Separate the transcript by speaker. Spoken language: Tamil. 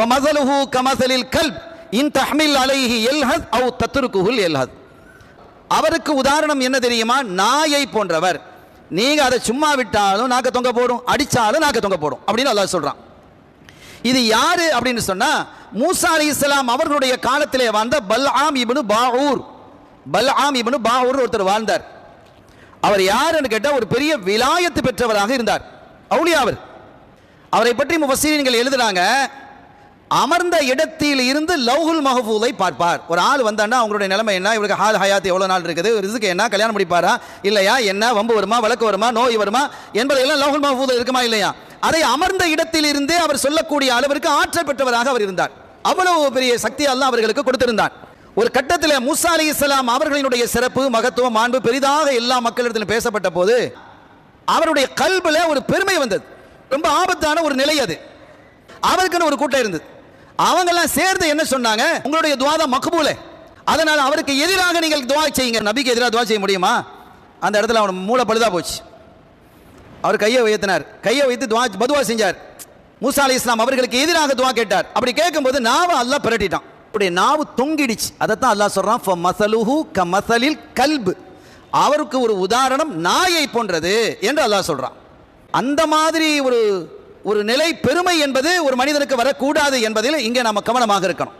Speaker 1: ஃபமசலுஹு கமஸலில் கல்ப் இன் தஹ்மில் அலைஹி எல்ஹத் அவு தத்துருக்குஹுல் எல்ஹத் அவருக்கு உதாரணம் என்ன தெரியுமா? நாயை போன்றவர். நீங்கள் அதை சும்மா விட்டாலும் நாக்க தொங்க போடும் அடித்தாலும் நாக்க தொங்க போடும் அப்படின்னு அல்லாஹ் சொல்கிறான் இது யாரு அப்படின்னு சொன்னால் மூசா அலி இஸ்லாம் அவர்களுடைய காலத்திலே வாழ்ந்த பல்ஆம் இப்னு பாவூர். பல்ஆம் இபனு பாவூர் ஒருத்தர் வாழ்ந்தார். அவர் யாருன்னு கேட்டால் ஒரு பெரிய விலாயத்து பெற்றவராக இருந்தார். அவுலியா அவர் அவரை பற்றி முஃபஸ்ஸீரீன்கள் எழுதுனாங்க அமர்ந்த இடத்தில் இருந்து லவ்ஹுல் மஹபூலை பார்ப்பார். ஒரு ஆள் வந்தான்னா அவங்களுடைய நிலைமை என்ன? இவருக்கு ஹால் ஹயாத் எவ்வளோ நாள் இருக்குது? ரிசுக்கு என்ன? கல்யாணம் முடிப்பாரா? இல்லையா? என்ன? வம்பு வருமா? வழக்கு வருமா? நோய் வருமா? என்பதையெல்லாம் லவ்ஹுல் மஹபூல் இருக்குமா இல்லையா? அதை அமர்ந்த இடத்தில் இருந்தே அவர் சொல்லக்கூடிய அளவிற்கு ஆற்றல் பெற்றவராக அவர் இருந்தார். அவ்வளவு பெரிய சக்தி அல்லாஹ் அவர்களுக்கு கொடுத்திருந்தார். ஒரு கட்டத்தில் மூசா அலி இஸ்லாம் அவர்களினுடைய சிறப்பு மகத்துவம் மாண்பு பெரிதாக எல்லா மக்களிடத்திலும் பேசப்பட்ட போது அவருடைய கல்புல ஒரு பெருமை வந்தது. ரொம்ப ஆபத்தான ஒரு நிலை அது. அவருக்குன்னு ஒரு கூட்டம் இருந்தது. அவங்கெல்லாம் சேர்ந்து என்ன சொன்னாங்க? உங்களுடைய துவா தான் மக்பூலே அவருக்கு எதிராக நீங்கள் துவா செய்யுங்க. நபிக்கு எதிராக துவா செய்ய முடியுமா? அந்த இடத்துல அவன் மூளை பழுதா போச்சு. அவர் கையை உயர்த்தினார். கையை வைத்து துவா பதுவா செஞ்சார். மூசா அலி இஸ்லாம் அவர்களுக்கு எதிராக துவா கேட்டார். அப்படி கேட்கும்போது நாவை அல்லாஹ் பிரட்டிட்டான். அவருடைய நாவு தொங்கிடுச்சு. அதைத்தான் அல்லாஹ் சொல்கிறான் "ஃப மசலுஹு க மசலில் கல்பு. அவருக்கு ஒரு உதாரணம் நாயை போன்றது என்று அல்லாஹ் சொல்கிறான் அந்த மாதிரி ஒரு ஒரு நிலை பெருமை என்பது ஒரு மனிதனுக்கு வரக்கூடாது என்பதில் இங்கே நம்ம கவனமாக இருக்கணும்.